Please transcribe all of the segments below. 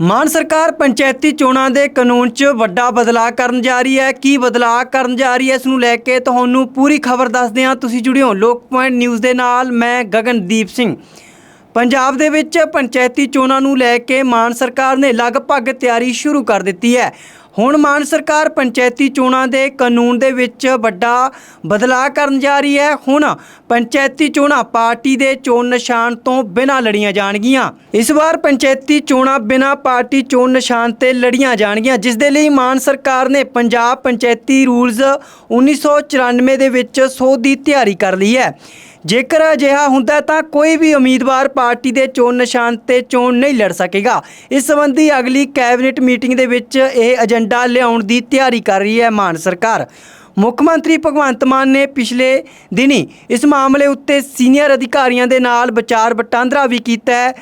ਮਾਨ ਸਰਕਾਰ ਪੰਚਾਇਤੀ ਚੋਣਾਂ ਦੇ ਕਾਨੂੰਨ 'ਚ ਵੱਡਾ ਬਦਲਾਅ ਕਰਨ ਜਾ ਰਹੀ ਹੈ। ਕੀ ਬਦਲਾਅ ਕਰਨ ਜਾ ਰਹੀ ਹੈ ਇਸ ਨੂੰ ਲੈ ਕੇ ਤੁਹਾਨੂੰ ਪੂਰੀ ਖਬਰ ਦੱਸਦੇ ਹਾਂ। ਤੁਸੀਂ ਜੁੜਿਓ ਲੋਕ ਪੁਆਇੰਟ ਨਿਊਜ਼ ਦੇ ਨਾਲ। ਮੈਂ ਗਗਨਦੀਪ ਸਿੰਘ। ਪੰਜਾਬ ਦੇ ਵਿੱਚ ਪੰਚਾਇਤੀ ਚੋਣਾਂ ਨੂੰ ਲੈ ਕੇ ਮਾਨ ਸਰਕਾਰ ਨੇ ਲਗਭਗ ਤਿਆਰੀ ਸ਼ੁਰੂ ਕਰ ਦਿੱਤੀ ਹੈ। ਹੁਣ ਮਾਨ ਸਰਕਾਰ ਪੰਚਾਇਤੀ ਚੋਣਾਂ ਦੇ ਕਾਨੂੰਨ ਦੇ ਵਿੱਚ ਵੱਡਾ ਬਦਲਾਅ ਕਰਨ ਜਾ ਰਹੀ ਹੈ। ਹੁਣ ਪੰਚਾਇਤੀ ਚੋਣਾਂ ਪਾਰਟੀ ਦੇ ਚੋਣ ਨਿਸ਼ਾਨ ਤੋਂ ਬਿਨਾਂ ਲੜੀਆਂ ਜਾਣਗੀਆਂ। ਇਸ ਵਾਰ ਪੰਚਾਇਤੀ ਚੋਣਾਂ ਬਿਨਾਂ ਪਾਰਟੀ ਚੋਣ ਨਿਸ਼ਾਨ ਤੇ ਲੜੀਆਂ ਜਾਣਗੀਆਂ, ਜਿਸ ਦੇ ਲਈ ਮਾਨ ਸਰਕਾਰ ਨੇ ਪੰਜਾਬ ਪੰਚਾਇਤੀ ਰੂਲਸ 1994 ਦੇ ਵਿੱਚ ਸੋਧ ਦੀ ਤਿਆਰੀ ਕਰ ਲਈ ਹੈ। ਜੇਕਰ ਅਜਿਹਾ ਹੁੰਦਾ ਤਾਂ ਕੋਈ ਵੀ ਉਮੀਦਵਾਰ ਪਾਰਟੀ ਦੇ ਚੋਣ ਨਿਸ਼ਾਨ ਤੇ ਚੋਣ ਨਹੀਂ ਲੜ ਸਕੇਗਾ। ਇਸ ਸੰਬੰਧੀ ਅਗਲੀ ਕੈਬਨਿਟ ਮੀਟਿੰਗ ਦੇ ਵਿੱਚ ਇਹ ਏਜੰਡਾ ਲਿਆਉਣ ਦੀ ਤਿਆਰੀ ਕਰ ਰਹੀ ਹੈ ਮਾਨ ਸਰਕਾਰ। ਮੁੱਖ ਮੰਤਰੀ ਭਗਵੰਤ ਮਾਨ ਨੇ ਪਿਛਲੇ ਦਿਨੀ ਇਸ ਮਾਮਲੇ ਉੱਤੇ ਸੀਨੀਅਰ ਅਧਿਕਾਰੀਆਂ ਦੇ ਨਾਲ ਵਿਚਾਰ ਵਟਾਂਦਰਾ ਵੀ ਕੀਤਾ ਹੈ।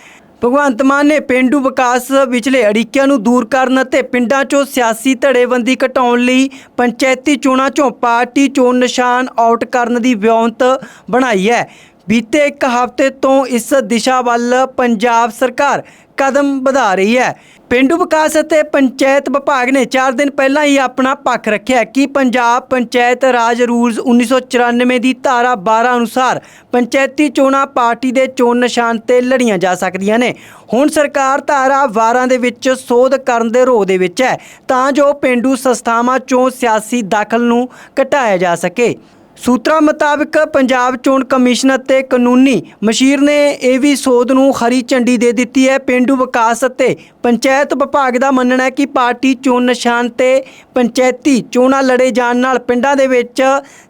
ਭਗਵੰਤ ਮਾਨ ਨੇ ਪਿੰਡੂ ਵਿਕਾਸ ਵਿਚਲੇ ਅੜਿੱਕਿਆਂ ਨੂੰ ਦੂਰ ਕਰਨ ਅਤੇ ਪਿੰਡਾਂ 'ਚੋਂ ਸਿਆਸੀ ਧੜੇਬੰਦੀ ਘਟਾਉਣ ਲਈ ਪੰਚਾਇਤੀ ਚੋਣਾਂ 'ਚੋਂ ਪਾਰਟੀ ਚੋਣ ਨਿਸ਼ਾਨ ਆਊਟ ਕਰਨ ਦੀ ਵਿਉਂਤ ਬਣਾਈ ਹੈ। ਬੀਤੇ ਇੱਕ ਹਫ਼ਤੇ ਤੋਂ ਇਸ ਦਿਸ਼ਾ ਵੱਲ ਪੰਜਾਬ ਸਰਕਾਰ ਕਦਮ ਵਧਾ ਰਹੀ ਹੈ। ਪਿੰਡੂ ਵਿਕਾਸ ਅਤੇ ਪੰਚਾਇਤ ਵਿਭਾਗ ਨੇ 4 ਦਿਨ ਪਹਿਲਾਂ ਹੀ ਆਪਣਾ ਪੱਖ ਰੱਖਿਆ ਕਿ ਪੰਜਾਬ ਪੰਚਾਇਤ ਰਾਜ ਰੂਲਸ 1994 ਦੀ ਧਾਰਾ 12 ਅਨੁਸਾਰ ਪੰਚਾਇਤੀ ਚੋਣਾਂ ਪਾਰਟੀ ਦੇ ਚੋਣ ਨਿਸ਼ਾਨ ਤੇ ਲੜੀਆਂ ਜਾ ਸਕਦੀਆਂ ਨੇ। ਹੁਣ ਸਰਕਾਰ ਧਾਰਾ 12 ਦੇ ਵਿੱਚ ਸੋਧ ਕਰਨ ਦੇ ਰੋਹ ਦੇ ਵਿੱਚ ਹੈ ਤਾਂ ਜੋ ਪਿੰਡੂ ਸੰਸਥਾਵਾਂ ਚੋਂ ਸਿਆਸੀ ਦਾਖਲ ਨੂੰ ਘਟਾਇਆ ਜਾ ਸਕੇ। ਸੂਤਰਾਂ ਮੁਤਾਬਕ ਪੰਜਾਬ ਚੋਣ ਕਮਿਸ਼ਨ ਅਤੇ ਕਾਨੂੰਨੀ ਮਸ਼ੀਰ ਨੇ ਇਹ ਵੀ ਸੋਧ ਨੂੰ ਹਰੀ ਝੰਡੀ ਦੇ ਦਿੱਤੀ ਹੈ। ਪਿੰਡੂ ਵਿਕਾਸ ਅਤੇ ਪੰਚਾਇਤ ਵਿਭਾਗ ਦਾ ਮੰਨਣਾ ਹੈ ਕਿ ਪਾਰਟੀ ਚੋਣ ਨਿਸ਼ਾਨ ਤੇ ਪੰਚਾਇਤੀ ਚੋਣਾਂ ਲੜੇ ਜਾਣ ਨਾਲ ਪਿੰਡਾਂ ਦੇ ਵਿੱਚ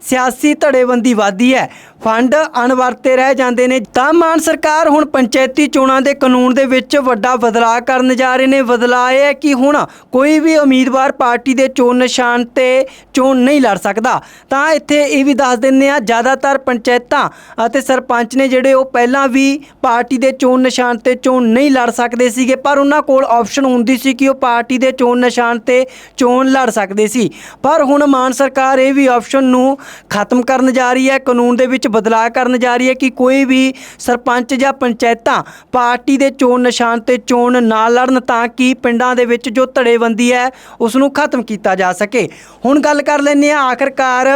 ਸਿਆਸੀ ਧੜੇਬੰਦੀ ਵਧਦੀ ਹੈ। ਫੰਡ ਅਣਵਰਤੇ ਰਹਿ ਜਾਂਦੇ ਨੇ। ਤਾਂ ਮਾਨ ਸਰਕਾਰ ਹੁਣ ਪੰਚਾਇਤੀ ਚੋਣਾਂ ਦੇ ਕਾਨੂੰਨ ਦੇ ਵਿੱਚ ਵੱਡਾ ਬਦਲਾਅ ਕਰਨ ਜਾ ਰਹੇ ਨੇ। ਬਦਲਾਅ ਇਹ ਹੈ ਕਿ ਹੁਣ ਕੋਈ ਵੀ ਉਮੀਦਵਾਰ ਪਾਰਟੀ ਦੇ ਚੋਣ ਨਿਸ਼ਾਨ ਤੇ ਚੋਣ ਨਹੀਂ ਲੜ ਸਕਦਾ। ਤਾਂ ਇੱਥੇ ਇਹ ਵੀ ਦੱਸ ਦਿੰਦੇ ਆ ਜ਼ਿਆਦਾਤਰ ਪੰਚਾਇਤਾਂ ਅਤੇ ਸਰਪੰਚ ਨੇ ਜਿਹੜੇ ਉਹ ਪਹਿਲਾਂ ਵੀ ਪਾਰਟੀ ਦੇ ਚੋਣ ਨਿਸ਼ਾਨ ਤੇ ਚੋਣ ਨਹੀਂ ਲੜ ਸਕਦੇ ਸੀਗੇ, ਪਰ ਉਹਨਾਂ ਕੋਲ ਆਪਸ਼ਨ ਹੁੰਦੀ ਸੀ ਕਿ ਉਹ ਪਾਰਟੀ ਦੇ ਚੋਣ ਨਿਸ਼ਾਨ ਤੇ ਚੋਣ ਲੜ ਸਕਦੇ ਸੀ। ਪਰ ਹੁਣ ਮਾਨ ਸਰਕਾਰ ਇਹ ਵੀ ਆਪਸ਼ਨ ਨੂੰ ਖਤਮ ਕਰਨ ਜਾ ਰਹੀ ਹੈ, ਕਾਨੂੰਨ ਦੇ ਵਿੱਚ ਬਦਲਾਅ ਕਰਨ ਜਾ ਰਹੀ ਹੈ ਕਿ ਕੋਈ ਵੀ ਸਰਪੰਚ ਜਾਂ ਪੰਚਾਇਤਾਂ ਪਾਰਟੀ ਦੇ ਚੋਣ ਨਿਸ਼ਾਨ ਤੇ ਚੋਣ ਨਾ ਲੜਨ ਤਾਂ ਕਿ ਪਿੰਡਾਂ ਦੇ ਵਿੱਚ ਜੋ ਧੜੇਬੰਦੀ ਹੈ ਉਸ ਨੂੰ ਖਤਮ ਕੀਤਾ ਜਾ ਸਕੇ। ਹੁਣ ਗੱਲ ਕਰ ਲੈਂਦੇ ਆ ਆਖਰਕਾਰ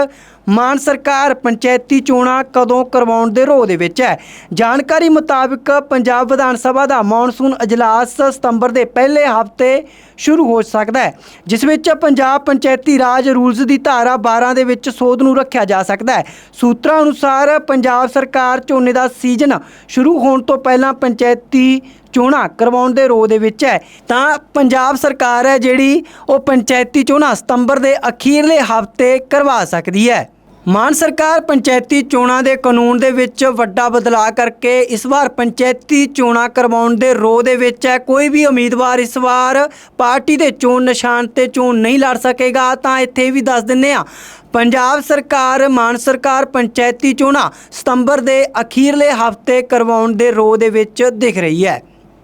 ਮਾਨ ਸਰਕਾਰ ਪੰਚਾਇਤੀ ਚੋਣਾਂ ਕਦੋਂ ਕਰਵਾਉਣ ਦੇ ਰੋਹ ਦੇ ਵਿੱਚ ਹੈ? ਜਾਣਕਾਰੀ ਮੁਤਾਬਕ ਪੰਜਾਬ ਵਿਧਾਨ ਸਭਾ ਦਾ ਮੌਨਸੂਨ ਅਜਲਾਸ ਸਤੰਬਰ ਦੇ ਪਹਿਲੇ ਹਫ਼ਤੇ ਸ਼ੁਰੂ ਹੋ ਸਕਦਾ ਹੈ, ਜਿਸ ਵਿੱਚ ਪੰਜਾਬ ਪੰਚਾਇਤੀ ਰਾਜ ਰੂਲਸ ਦੀ ਧਾਰਾ 12 ਦੇ ਵਿੱਚ ਸੋਧ ਨੂੰ ਰੱਖਿਆ ਜਾ ਸਕਦਾ ਹੈ। ਸੂਤਰਾਂ ਅਨੁਸਾਰ ਪੰਜਾਬ ਸਰਕਾਰ ਝੋਨੇ ਦਾ ਸੀਜ਼ਨ ਸ਼ੁਰੂ ਹੋਣ ਤੋਂ ਪਹਿਲਾਂ ਪੰਚਾਇਤੀ ਚੋਣਾਂ ਕਰਵਾਉਣ ਦੇ ਰੋਹ ਦੇ ਵਿੱਚ ਹੈ। ਤਾਂ ਪੰਜਾਬ ਸਰਕਾਰ ਹੈ ਜਿਹੜੀ ਉਹ ਪੰਚਾਇਤੀ ਚੋਣਾਂ ਸਤੰਬਰ ਦੇ ਅਖੀਰਲੇ ਹਫ਼ਤੇ ਕਰਵਾ ਸਕਦੀ ਹੈ। ਮਾਨ ਸਰਕਾਰ ਪੰਚਾਇਤੀ ਚੋਣਾਂ ਦੇ ਕਾਨੂੰਨ ਦੇ ਵਿੱਚ ਵੱਡਾ ਬਦਲਾਅ ਕਰਕੇ ਇਸ ਵਾਰ ਪੰਚਾਇਤੀ ਚੋਣਾਂ ਕਰਵਾਉਣ ਦੇ ਰੋਹ ਦੇ ਵਿੱਚ ਹੈ। ਕੋਈ ਵੀ ਉਮੀਦਵਾਰ ਇਸ ਵਾਰ ਪਾਰਟੀ ਦੇ ਚੋਣ ਨਿਸ਼ਾਨ ਤੇ ਚੋਣ ਨਹੀਂ ਲੜ ਸਕੇਗਾ, ਤਾਂ ਇੱਥੇ ਵੀ ਦੱਸ ਦਿੰਨੇ ਆ ਪੰਜਾਬ ਸਰਕਾਰ, ਮਾਨ ਸਰਕਾਰ ਪੰਚਾਇਤੀ ਚੋਣਾਂ ਸਤੰਬਰ ਦੇ ਅਖੀਰਲੇ ਹਫ਼ਤੇ ਕਰਵਾਉਣ ਦੇ ਰੋਹ ਦੇ ਵਿੱਚ ਦਿਖ ਰਹੀ ਹੈ।